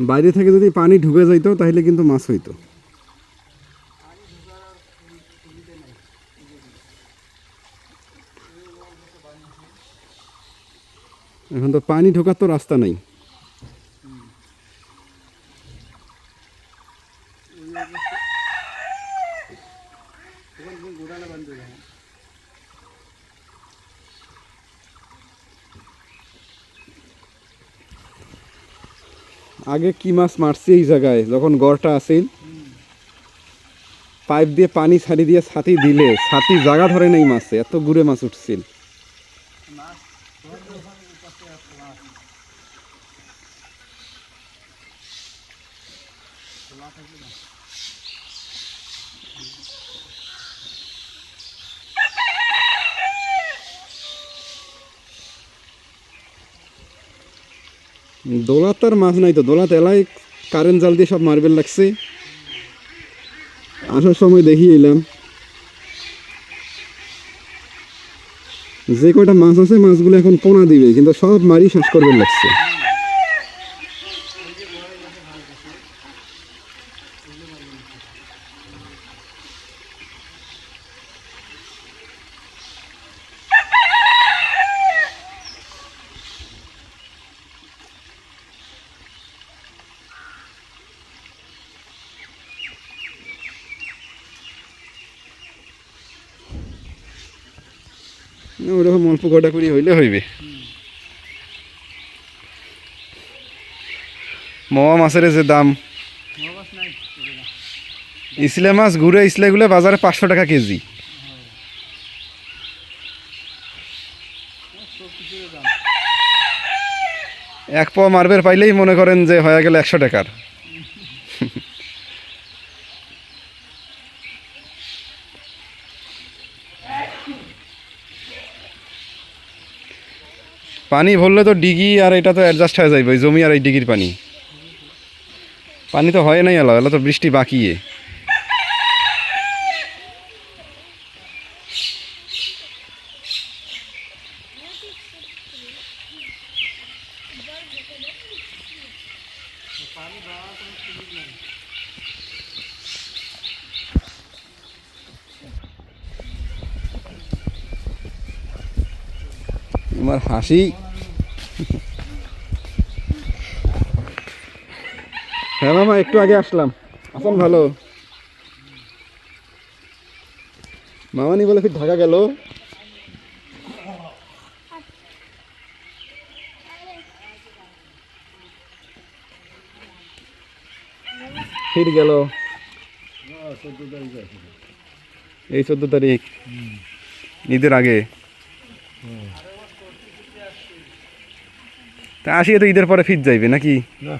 বাইরে থেকে যদি পানি ঢুকে যাইতো, তাহলে কিন্তু মাছ হইতো। এখন তো পানি ঢোকার তো রাস্তা নাই। আগে কি মাছ মারছি এই জায়গায়? যখন গড়টা আসিল, পাইপ দিয়ে পানি ছাড়ি দিয়ে ছাতি দিলে, ছাতি জায়গা ধরে নেই মাছে, এত গুড়ে মাছ উঠছিল। দোলাত আর মাছ নাই তো, দোলাত এলাই কারেন্ট জাল দিয়ে সব মার্বেল লাগছে। আসার সময় দেখি এলাম। যে কয়টা মাছ আছে, মাছগুলো এখন পোনা দিবে, কিন্তু সব মারি শেষ করবেন লাগছে। ওরকম অল্প কটা হইলে হইবে। মোয়া মাছের যে দাম। ইসলে মাছ ঘুরে ইসলেগুলো বাজারে পাঁচশো টাকা কেজি। এক পোয়া মার্বেল পাইলেই মনে করেন যে হয়ে গেল একশো টাকার। পানি ভরলে তো ডিগি আর এটা তো অ্যাডজাস্ট হয়ে ওই জমি আর এই ডিগির পানি। পানি তো হয় নাই এলো তো বৃষ্টি বাকিয়ে আমার হাসি। হ্যাঁ মামা, একটু আগে আসলাম। আসুন ভালো। মামানি বলে ফির ঢাকা গেল। ফির গেল। এই চোদ্দ তারিখ। ঈদের আগে। তা আসিয়ে তো ঈদের পরে ফির যাইবে নাকি না